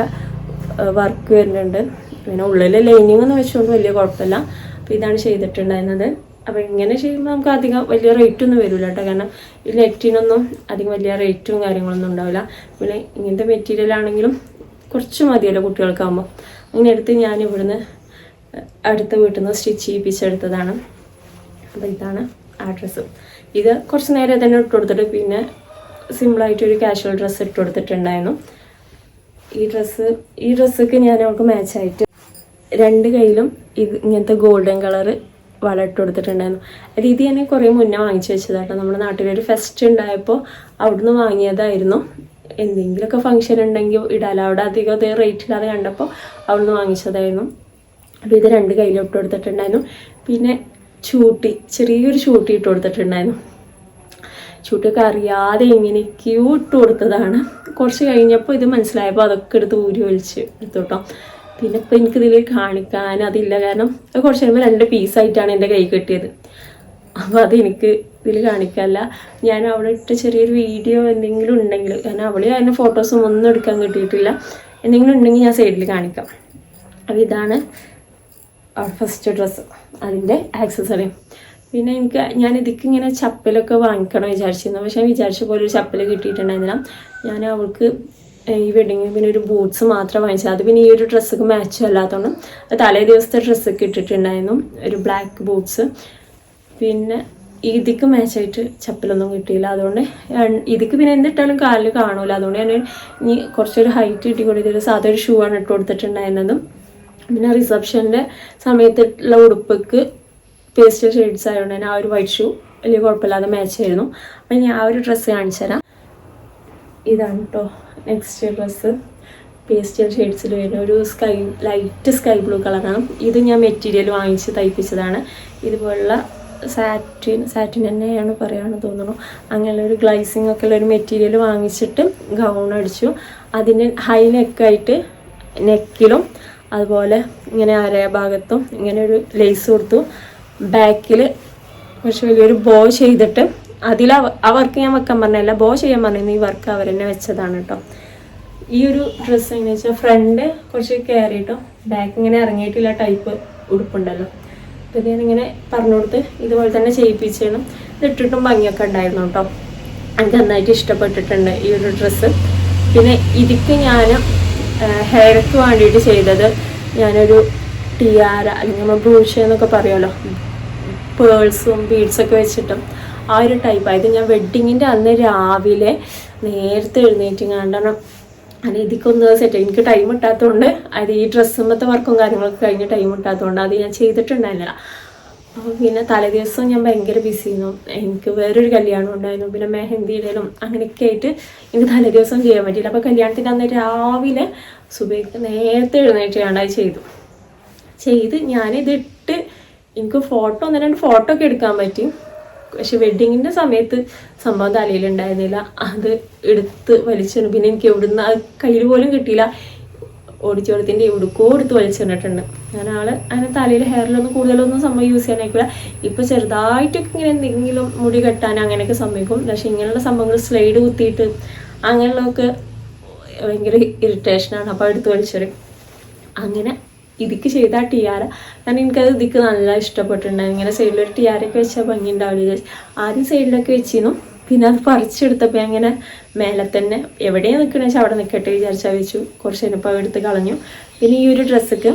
വർക്ക് വരുന്നുണ്ട്. പിന്നെ ഉള്ളിൽ ലൈനിങ് എന്ന് വെച്ചുകൊണ്ട് വലിയ കുഴപ്പമില്ല. അപ്പോൾ ഇതാണ് ചെയ്തിട്ടുണ്ടായിരുന്നത്. അപ്പോൾ ഇങ്ങനെ ചെയ്യുമ്പോൾ നമുക്ക് അധികം വലിയ റേറ്റ് ഒന്നും വരില്ല കേട്ടോ കാരണം ഈ നെറ്റിനൊന്നും അധികം വലിയ റേറ്റും കാര്യങ്ങളൊന്നും ഉണ്ടാവില്ല. പിന്നെ ഇങ്ങനത്തെ മെറ്റീരിയൽ ആണെങ്കിലും കുറച്ച് മതിയല്ലോ കുട്ടികൾക്കാകുമ്പോൾ അങ്ങനെ എടുത്ത് ഞാൻ ഇവിടുന്ന് അടുത്ത വീട്ടിൽ നിന്ന് സ്റ്റിച്ച് ചെയ്യിപ്പിച്ചെടുത്തതാണ്. അപ്പോൾ ഇതാണ് ആ ഡ്രസ്സ് ഇത് കുറച്ച് നേരം തന്നെ ഇട്ട് കൊടുത്തിട്ട് പിന്നെ സിമ്പിളായിട്ട് ഒരു കാഷ്വൽ ഡ്രസ്സ് ഇട്ട് കൊടുത്തിട്ടുണ്ടായിരുന്നു. ഈ ഡ്രസ്സ് ഈ ഡ്രസ്സൊക്കെ ഞാൻ അവൾക്ക് മാച്ചായിട്ട് രണ്ട് കയ്യിലും ഇത് ഇങ്ങനത്തെ ഗോൾഡൻ കളറ് വള ഇട്ട് കൊടുത്തിട്ടുണ്ടായിരുന്നു അത് ഇത് കുറേ മുന്നേ വാങ്ങിച്ചു വെച്ചതാട്ടോ. നമ്മുടെ നാട്ടിലൊരു ഫെസ്റ്റ് ഉണ്ടായപ്പോൾ അവിടുന്ന് വാങ്ങിയതായിരുന്നു. എന്തെങ്കിലുമൊക്കെ ഫംഗ്ഷൻ ഉണ്ടെങ്കിൽ ഇടാലോ. അവിടെ അധികം അതേ റേറ്റില്ലാതെ കണ്ടപ്പോൾ അവിടുന്ന് വാങ്ങിച്ചതായിരുന്നു. അപ്പോൾ ഇത് രണ്ട് കയ്യിലും ഇട്ട് കൊടുത്തിട്ടുണ്ടായിരുന്നു. പിന്നെ ചൂട്ടി ചെറിയൊരു ചൂട്ടി ഇട്ട് കൊടുത്തിട്ടുണ്ടായിരുന്നു. ചൂട്ടൊക്കെ അറിയാതെ എങ്ങനെയൊക്കെയോ ഇട്ട് കൊടുത്തതാണ്. കുറച്ച് കഴിഞ്ഞപ്പോൾ ഇത് മനസ്സിലായപ്പോൾ അതൊക്കെ എടുത്ത് ഊരി ഒലിച്ച് എടുത്തു കേട്ടോ. പിന്നെ ഇപ്പം എനിക്കിതിൽ കാണിക്കാൻ അതില്ല കാരണം അത് കുറച്ച് കഴിയുമ്പോൾ രണ്ട് പീസായിട്ടാണ് എന്റെ കൈ കിട്ടിയത്. അപ്പോൾ അതെനിക്ക് ഇതിൽ കാണിക്കാനല്ല. ഞാൻ അവിടെ ഇട്ട ചെറിയൊരു വീഡിയോ എന്തെങ്കിലും ഉണ്ടെങ്കിൽ കാരണം അവിടെ അതിന്റെ ഫോട്ടോസും ഒന്നും എടുക്കാൻ കിട്ടിയിട്ടില്ല. എന്തെങ്കിലും ഉണ്ടെങ്കിൽ ഞാൻ സൈഡിൽ കാണിക്കാം. അപ്പോൾ ഇതാണ് ഫസ്റ്റ് ഡ്രസ്സ് അതിന്റെ ആക്സസറി പിന്നെ എനിക്ക് ഞാൻ ഇതിക്ക് ഇങ്ങനെ ചപ്പലൊക്കെ വാങ്ങിക്കണം വിചാരിച്ചിരുന്നു. പക്ഷേ വിചാരിച്ച പോലെ ഒരു ചപ്പൽ കിട്ടിയിട്ടുണ്ടായിരുന്നില്ല. ഞാൻ അവൾക്ക് ഈ വെഡിങ്ങിന് പിന്നെ ഒരു ബൂട്ട്സ് മാത്രം വാങ്ങിച്ചത്. അത് പിന്നെ ഈ ഒരു ഡ്രസ്സൊക്കെ മാച്ച് അല്ലാത്തതുകൊണ്ട് തലേ ദിവസത്തെ ഡ്രസ്സൊക്കെ ഇട്ടിട്ടുണ്ടായിരുന്നു. ഒരു ബ്ലാക്ക് ബൂട്ട്സ് പിന്നെ ഇതിക്ക് മാച്ചായിട്ട് ചപ്പലൊന്നും കിട്ടിയില്ല. അതുകൊണ്ട് ഇതിക്ക് പിന്നെ എന്തിട്ടാലും കാലിൽ കാണൂല. അതുകൊണ്ട് ഞാൻ ഇനി കുറച്ചൊരു ഹൈറ്റ് കിട്ടി കൊടുത്തിട്ട് സാധാ ഒരു ഷൂ ആണ് ഇട്ട് കൊടുത്തിട്ടുണ്ടായിരുന്നത്. പിന്നെ റിസപ്ഷന്റെ സമയത്തുള്ള ഉടുപ്പക്ക് പേസ്റ്റൽ ഷെയ്ഡ്സ് ആയതുകൊണ്ട് തന്നെ ആ ഒരു വൈറ്റ് ഷൂ വലിയ കുഴപ്പമില്ലാതെ മാച്ച് ആയിരുന്നു. അപ്പം ഞാൻ ആ ഒരു ഡ്രസ്സ് കാണിച്ചു തരാം ഇതാണ് കേട്ടോ നെക്സ്റ്റ് ഡ്രസ്സ് പേസ്റ്റൽ ഷെയ്ഡ്സിൽ വരുന്ന ഒരു സ്കൈ ലൈറ്റ് സ്കൈ ബ്ലൂ കളറാണ് ഇത് ഞാൻ മെറ്റീരിയൽ വാങ്ങിച്ച് തയ്പ്പിച്ചതാണ്. ഇതുപോലുള്ള സാറ്റിൻ സാറ്റിൻ തന്നെയാണ് പറയാന്ന് തോന്നുന്നു. അങ്ങനെ ഒരു ഗ്ലൈസിങ് ഒക്കെ ഉള്ള ഒരു മെറ്റീരിയൽ വാങ്ങിച്ചിട്ട് ഗൗൺ അടിച്ചു. അതിന് ഹൈ നെക്കായിട്ട് നെക്കിലും അതുപോലെ ഇങ്ങനെ അരയ ഭാഗത്തും ഇങ്ങനെ ഒരു ലേസ് കൊടുത്തു. ബാക്കിൽ കുറച്ച് വലിയൊരു ബോ ചെയ്തിട്ട് അതിൽ ആ വർക്ക് ഞാൻ വെക്കാൻ പറഞ്ഞല്ല ബോ ചെയ്യാൻ പറഞ്ഞിരുന്നു. ഈ വർക്ക് അവർ തന്നെ വെച്ചതാണ് കേട്ടോ ഈ ഒരു ഡ്രസ്സ് എങ്ങനെ വെച്ചാൽ ഫ്രണ്ട് കുറച്ച് കയറിയിട്ടോ ബാക്ക് ഇങ്ങനെ ഇറങ്ങിയിട്ടില്ല ടൈപ്പ് ഉടുപ്പുണ്ടല്ലോ. അപ്പോൾ ഞാനിങ്ങനെ പറഞ്ഞു കൊടുത്ത് ഇതുപോലെ തന്നെ ചെയ്യിപ്പിച്ചാണ് ഇത് ഇട്ടിട്ടും ഭംഗിയൊക്കെ ഉണ്ടായിരുന്നു കേട്ടോ എനിക്ക് നന്നായിട്ട് ഇഷ്ടപ്പെട്ടിട്ടുണ്ട് ഈ ഒരു ഡ്രസ്സ് പിന്നെ ഇതിക്ക് ഞാൻ ഹെയർക്ക് വേണ്ടിയിട്ട് ചെയ്തത് ഞാനൊരു ടിയാര അല്ലെങ്കിൽ നമ്മൾ ബ്രൂഷ എന്നൊക്കെ പറയുമല്ലോ. പേൾസും ബീഡ്സൊക്കെ വെച്ചിട്ടും ആ ഒരു ടൈപ്പ് അതായത് ഞാൻ വെഡ്ഡിങ്ങിന്റെ അന്ന് രാവിലെ നേരത്തെ എഴുന്നേറ്റ് കണ്ടണം അത് ഇതിക്കൊന്ന് സെറ്റ് എനിക്ക് ടൈം കിട്ടാത്തതുകൊണ്ട് അത് ഈ ഡ്രസ്സുമ്പത്തെ വർക്കും കാര്യങ്ങളൊക്കെ കഴിഞ്ഞ് ടൈം കിട്ടാത്തതുകൊണ്ട് അത് ഞാൻ ചെയ്തിട്ടുണ്ടായിരുന്നില്ല. അപ്പോൾ പിന്നെ തലേദിവസം ഞാൻ ഭയങ്കര ബിസി ആയിരുന്നു. എനിക്ക് വേറൊരു കല്യാണം ഉണ്ടായിരുന്നു. പിന്നെ മെഹന്തി ഇടലും അങ്ങനെയൊക്കെ ആയിട്ട് എനിക്ക് തലേദിവസം ചെയ്യാൻ പറ്റിയില്ല. അപ്പോൾ കല്യാണത്തിന്റെ അന്ന് രാവിലെ സുബൈക്ക് നേരത്തെ എഴുന്നേറ്റാണ് അത് ചെയ്തു. ചെയ്ത് ഞാനിതിട്ട് എനിക്ക് ഫോട്ടോ ഒന്ന് രണ്ട് ഫോട്ടോ ഒക്കെ എടുക്കാൻ പറ്റി. പക്ഷെ വെഡിങ്ങിന്റെ സമയത്ത് സംഭവം തലയിലുണ്ടായിരുന്നില്ല. അത് എടുത്ത് വലിച്ചു പിന്നെ എനിക്ക് എവിടുന്ന് കയ്യിൽ പോലും കിട്ടിയില്ല. ഓടിച്ചോളത്തിന്റെ ഉടുക്കോ എടുത്ത് വലിച്ചിട്ടിട്ടുണ്ട് ഞാൻ ആൾ അങ്ങനെ തലയിൽ ഹെയറിലൊന്നും കൂടുതലൊന്നും സംഭവം യൂസ് ചെയ്യാനായിക്കില്ല ഇപ്പൊ ചെറുതായിട്ടൊക്കെ ഇങ്ങനെ എന്തെങ്കിലും മുടി കെട്ടാൻ അങ്ങനെയൊക്കെ സംഭവിക്കും. പക്ഷെ ഇങ്ങനെയുള്ള സംഭവങ്ങൾ സ്ലൈഡ് കുത്തിയിട്ട് അങ്ങനെയുള്ളതൊക്കെ ഭയങ്കര ഇറിറ്റേഷനാണ് അപ്പോൾ എടുത്ത് വലിച്ചൊരു അങ്ങനെ ഇതിക്ക് ചെയ്ത ആ ടിയാര കാരണം എനിക്കത് ഇതിക്ക് നല്ല ഇഷ്ടപ്പെട്ടിട്ടുണ്ടായിരുന്നു ഇങ്ങനെ സൈഡിലൊരു ടിയാരൊക്കെ വെച്ചാൽ ഭംഗി ഉണ്ടാവില്ല ആദ്യം സൈഡിലൊക്കെ വെച്ചിരുന്നു. പിന്നെ അത് പറിച്ചെടുത്തപ്പോൾ അങ്ങനെ മേലെ തന്നെ എവിടെയാണ് നിൽക്കണ വെച്ചാൽ അവിടെ നിൽക്കട്ടെ വിചാരിച്ചാൽ വെച്ചു. കുറച്ച് കഴിഞ്ഞപ്പോൾ എടുത്ത് കളഞ്ഞു. പിന്നെ ഈ ഒരു ഡ്രസ്സൊക്കെ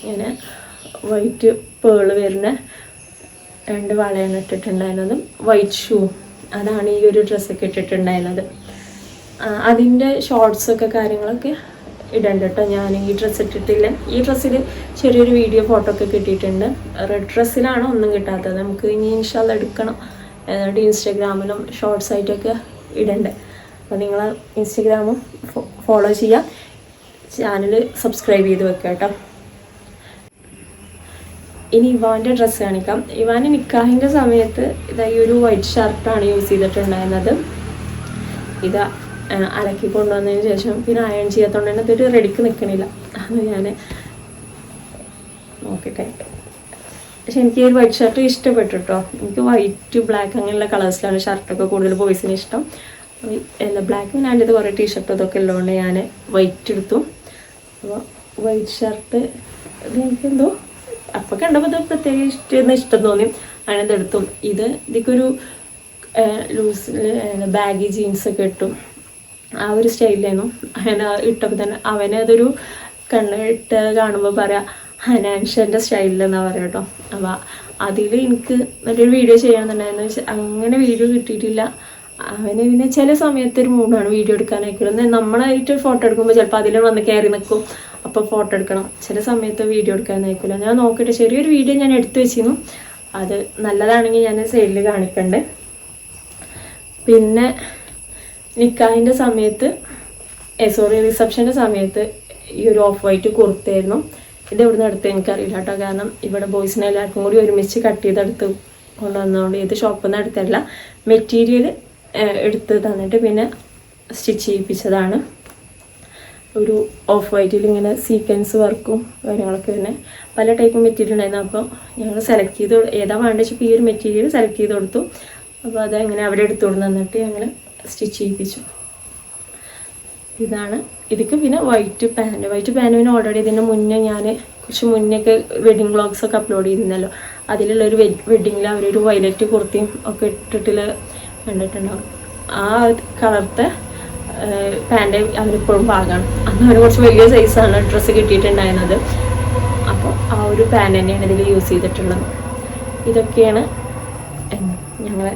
ഇങ്ങനെ വൈറ്റ് പേൾ വരുന്ന രണ്ട് വളയാണ് ഇട്ടിട്ടുണ്ടായിരുന്നത്. വൈറ്റ് ഷൂ അതാണ് ഈ ഒരു ഡ്രസ്സൊക്കെ ഇട്ടിട്ടുണ്ടായിരുന്നത്. അതിന്റെ ഷോർട്സൊക്കെ കാര്യങ്ങളൊക്കെ ഇടണ്ട കേട്ടോ. ഞാൻ ഈ ഡ്രസ്സ് ഇട്ടിട്ടില്ല. ഈ ഡ്രസ്സിൽ ചെറിയൊരു വീഡിയോ ഫോട്ടോ ഒക്കെ കിട്ടിയിട്ടുണ്ട്. റെഡ് ഡ്രസ്സിലാണ് ഒന്നും കിട്ടാത്തത്. നമുക്ക് ഇനി ഇൻഷാൽ എടുക്കണം. എന്നിട്ട് ഇൻസ്റ്റാഗ്രാമിലും ഷോർട്സ് ആയിട്ടൊക്കെ ഇടണ്ടേ. അപ്പോൾ നിങ്ങൾ ഇൻസ്റ്റഗ്രാമും ഫോളോ ചെയ്യുക ചാനൽ സബ്സ്ക്രൈബ് ചെയ്ത് വെക്കുക കേട്ടോ. ഇനി ഇവാന്റെ ഡ്രസ്സ് കാണിക്കാം. ഇവാൻ നിക്കാഹിന്റെ സമയത്ത് ഇതാ ഈ ഒരു വൈറ്റ് ഷർട്ടാണ് യൂസ് ചെയ്തിട്ടുണ്ടായിരുന്നത്. ഇതാ അലക്കി കൊണ്ടുവന്നതിന് ശേഷം പിന്നെ അയൺ ചെയ്യാത്തതുകൊണ്ട് തന്നെ ഇതൊരു റെഡിക്ക് നിൽക്കണില്ല അത് ഞാൻ നോക്കട്ടെ പക്ഷെ എനിക്ക് ഒരു വൈറ്റ് ഷർട്ട് ഇഷ്ടപ്പെട്ടു കേട്ടോ എനിക്ക് വൈറ്റ് ബ്ലാക്ക് അങ്ങനെയുള്ള കളേഴ്സിലാണ് ഷർട്ടൊക്കെ കൂടുതൽ ബോയ്സിന് ഇഷ്ടം. എന്താ ബ്ലാക്ക് പിന്നെ അതിന്റെ കുറേ ടീഷർട്ട് ഇതൊക്കെ ഉള്ളതുകൊണ്ട് ഞാൻ വൈറ്റ് എടുത്തു. അപ്പോൾ വൈറ്റ് ഷർട്ട് ഇത് എനിക്കെന്തോ അപ്പോൾ കണ്ടപ്പോൾ ഇത് പ്രത്യേക ഇഷ്ടം ഇഷ്ടം തോന്നി. അങ്ങനെ ഇതെടുത്തു. ഇത് ഇതിക്കൊരു ലൂസിൽ ബാഗി ജീൻസൊക്കെ ഇട്ടു. ആ ഒരു സ്റ്റൈലായിരുന്നു അങ്ങനെ ഇട്ടപ്പോൾ തന്നെ അവനെ അതൊരു കണ്ണ് ഇട്ട് കാണുമ്പോൾ പറയാം ഹനാൻഷന്റെ സ്റ്റൈലിൽ എന്നാ പറയാം കേട്ടോ അപ്പോൾ അതിൽ എനിക്ക് നല്ലൊരു വീഡിയോ ചെയ്യണമെന്നുണ്ടായിരുന്നു. വെച്ചാൽ അങ്ങനെ വീഡിയോ കിട്ടിയിട്ടില്ല. അവന് പിന്നെ ചില സമയത്ത് ഒരു മൂടാണ് വീഡിയോ എടുക്കാനായിക്കുള്ളത് നമ്മളായിട്ട് ഫോട്ടോ എടുക്കുമ്പോൾ ചിലപ്പോൾ അതിൽ വന്ന് കയറി നിൽക്കും അപ്പോൾ ഫോട്ടോ എടുക്കണം. ചില സമയത്ത് വീഡിയോ എടുക്കാനായിക്കില്ല ഞാൻ നോക്കിയിട്ട് ചെറിയൊരു വീഡിയോ ഞാൻ എടുത്തു വെച്ചിരുന്നു. അത് നല്ലതാണെങ്കിൽ ഞാൻ സൈഡിൽ കാണിക്കണ്ടേ. പിന്നെ നിക്കാഹിന്റെ സമയത്ത് സോറി റിസപ്ഷന്റെ സമയത്ത് ഈ ഒരു ഓഫ് വൈറ്റ് കൊടുത്തായിരുന്നു ഇത് എവിടെ നിന്ന് എടുത്ത് എനിക്കറിയില്ല കേട്ടോ. കാരണം ഇവിടെ ബോയ്സിനെ എല്ലാവർക്കും കൂടി ഒരുമിച്ച് കട്ട് ചെയ്തെടുത്ത് കൊണ്ടുവന്നതുകൊണ്ട് ഏത് ഷോപ്പിൽ നിന്ന് എടുത്തല്ല മെറ്റീരിയൽ എടുത്ത് തന്നിട്ട് പിന്നെ സ്റ്റിച്ച് ചെയ്യിപ്പിച്ചതാണ്. ഒരു ഓഫ് വൈറ്റിൽ ഇങ്ങനെ സീക്വൻസ് വർക്കും കാര്യങ്ങളൊക്കെ തന്നെ പല ടൈപ്പ് മെറ്റീരിയൽ ഉണ്ടായിരുന്നു. അപ്പോൾ ഞങ്ങൾ സെലക്ട് ചെയ്ത് ഏതാ വേണ്ടത് വെച്ചപ്പോൾ ഈ ഒരു മെറ്റീരിയൽ സെലക്ട് ചെയ്ത് കൊടുത്തു. അപ്പോൾ അത് അങ്ങനെ അവിടെ എടുത്തുകൊണ്ട് തന്നിട്ട് ഞങ്ങൾ സ്റ്റിച്ച് ചെയ്യിപ്പിച്ചു. ഇതാണ്. ഇതിക്ക് പിന്നെ വൈറ്റ് പാന്റ് വൈറ്റ് പാന്റ് പിന്നെ ഓൾറെഡി ഇതിന് മുന്നേ ഞാൻ കുറച്ച് മുന്നേക്ക് വെഡിങ് ബ്ലോഗ്സ് ഒക്കെ അപ്ലോഡ് ചെയ്തിരുന്നല്ലോ. അതിലുള്ള ഒരു വെഡിങ്ങിൽ അവരൊരു വയലറ്റ് കുർത്തിയും ഒക്കെ ഇട്ടിട്ടിൽ കണ്ടിട്ടുണ്ടാവും ആ കളർത്തെ പാന്റ് അവരിപ്പോഴും പാകണം അന്ന് അവന് കുറച്ച് വലിയ സൈസാണ് ഡ്രസ്സ് കിട്ടിയിട്ടുണ്ടായിരുന്നത്. അപ്പോൾ ആ ഒരു പാന്റ് തന്നെയാണ് ഇതിൽ യൂസ് ചെയ്തിട്ടുള്ളത്. ഇതൊക്കെയാണ് ഞങ്ങളെ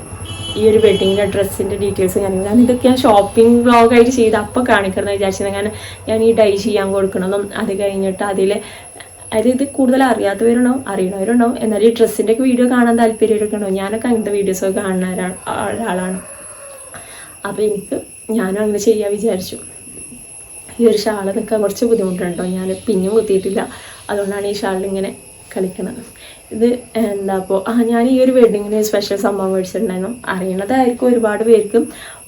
ഈ ഒരു വെഡിങ്ങിന്റെ ഡ്രസ്സിന്റെ ഡീറ്റെയിൽസ് ഞാൻ ഞാൻ ഇതൊക്കെ ഞാൻ ഷോപ്പിംഗ് വ്ളോഗായിട്ട് ചെയ്ത് അപ്പോൾ കാണിക്കണം എന്ന് വിചാരിച്ചത് കാരണം ഞാൻ ഈ ഡൈ ചെയ്യാൻ കൊടുക്കണമെന്നും അത് കഴിഞ്ഞിട്ട് അതിൽ അതായത് ഇത് കൂടുതൽ അറിയാത്തവരുണ്ടാവും അറിയണവരുണ്ടാവും. എന്നാൽ ഈ ഡ്രസ്സിന്റെ ഒക്കെ വീഡിയോ കാണാൻ താല്പര്യമൊക്കെ ഉണ്ടാവും ഞാനൊക്കെ അങ്ങനത്തെ വീഡിയോസൊക്കെ കാണുന്ന ഒരാ- ഒരാളാണ്. അപ്പോൾ എനിക്ക് ഞാനും അങ്ങനെ ചെയ്യാൻ വിചാരിച്ചു. ഈ ഒരു ഷാൾ നിൽക്കാൻ കുറച്ച് ബുദ്ധിമുട്ടുണ്ടോ ഞാൻ പിന്നും കുത്തിയിട്ടില്ല. അതുകൊണ്ടാണ് ഈ ഷാളിൽ ഇങ്ങനെ കളിക്കുന്നത് ഇത് എന്താ അപ്പോൾ ആ ഞാൻ ഈ ഒരു വെഡിങ്ങിന് സ്പെഷ്യൽ സംഭവം മേടിച്ചിട്ടുണ്ടായിരുന്നു. അറിയണതായിരിക്കും ഒരുപാട് പേർക്ക്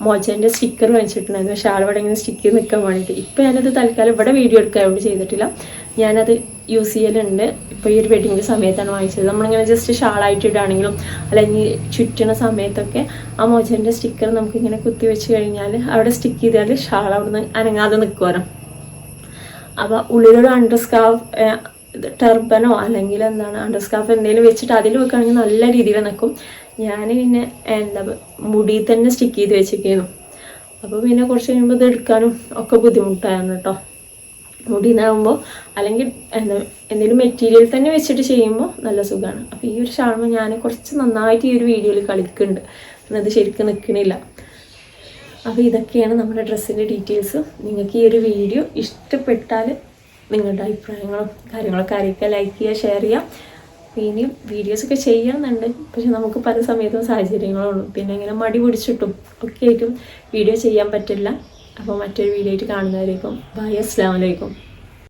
മോജന്റെ സ്റ്റിക്കർ മേടിച്ചിട്ടുണ്ടായിരുന്നു. പക്ഷേ ആളിവിടെ ഇങ്ങനെ സ്റ്റിക്ക് ചെയ്ത് നിൽക്കാൻ വേണ്ടിയിട്ട്. ഇപ്പോൾ ഞാനത് തൽക്കാലം ഇവിടെ വീഡിയോ എടുക്കാൻ വേണ്ടി ചെയ്തിട്ടില്ല. ഞാനത് യൂസ് ചെയ്യലുണ്ട്. ഇപ്പോൾ ഈ ഒരു വെഡിങ്ങിന്റെ സമയത്താണ് വാങ്ങിച്ചത്. നമ്മളിങ്ങനെ ജസ്റ്റ് ഷാളായിട്ട് ഇടുകയാണെങ്കിലും അല്ലെങ്കിൽ ചുറ്റണ സമയത്തൊക്കെ ആ മോജന്റെ സ്റ്റിക്കർ നമുക്കിങ്ങനെ കുത്തി വെച്ച് കഴിഞ്ഞാൽ അവിടെ സ്റ്റിക്ക് ചെയ്താൽ ഷാൾ അവിടുന്ന് അനങ്ങാതെ നിൽക്കുമല്ലോ അപ്പോൾ ഉള്ളിലൊരു അണ്ടർ സ്കാർഫ് ടർബനോ അല്ലെങ്കിൽ എന്താണ് അണ്ടർ സ്കാർഫ് എന്തെങ്കിലും വെച്ചിട്ട് അതിൽ വെക്കുകയാണെങ്കിൽ നല്ല രീതിയിൽ നിൽക്കും ഞാൻ പിന്നെ എന്താ മുടി തന്നെ സ്റ്റിക്ക് ചെയ്ത് വെച്ചിരിക്കുന്നു അപ്പോൾ പിന്നെ കുറച്ച് കഴിയുമ്പോൾ ഇത് എടുക്കാനും ഒക്കെ ബുദ്ധിമുട്ടായിരുന്നു കേട്ടോ. മുടി നിന്നാകുമ്പോൾ അല്ലെങ്കിൽ എന്താ എന്തെങ്കിലും മെറ്റീരിയൽ തന്നെ വെച്ചിട്ട് ചെയ്യുമ്പോൾ നല്ല സുഖമാണ് അപ്പോൾ ഈ ഒരു ഷാൾമ ഞാൻ കുറച്ച് നന്നായിട്ട് ഈ ഒരു വീഡിയോയിൽ കളിക്കുന്നുണ്ട് എന്നത് ശരിക്കും നിൽക്കണില്ല അപ്പോൾ ഇതൊക്കെയാണ് നമ്മുടെ ഡ്രസ്സിന്റെ ഡീറ്റെയിൽസ് നിങ്ങൾക്ക് ഈ ഒരു വീഡിയോ ഇഷ്ടപ്പെട്ടാൽ നിങ്ങളുടെ അഭിപ്രായങ്ങളും കാര്യങ്ങളൊക്കെ അറിയിക്കുക ലൈക്ക് ചെയ്യുക ഷെയർ ചെയ്യുക. ഇനിയും വീഡിയോസൊക്കെ ചെയ്യാമെന്നുണ്ട് പക്ഷെ നമുക്ക് പല സമയത്തും സാഹചര്യങ്ങളുള്ളൂ പിന്നെ ഇങ്ങനെ മടി പിടിച്ചിട്ടും ഒക്കെ ആയിട്ടും വീഡിയോ ചെയ്യാൻ പറ്റില്ല. അപ്പോൾ മറ്റൊരു വീഡിയോ ആയിട്ട് കാണുന്നവരേക്കും ബൈ അസ്സാം വലൈക്കും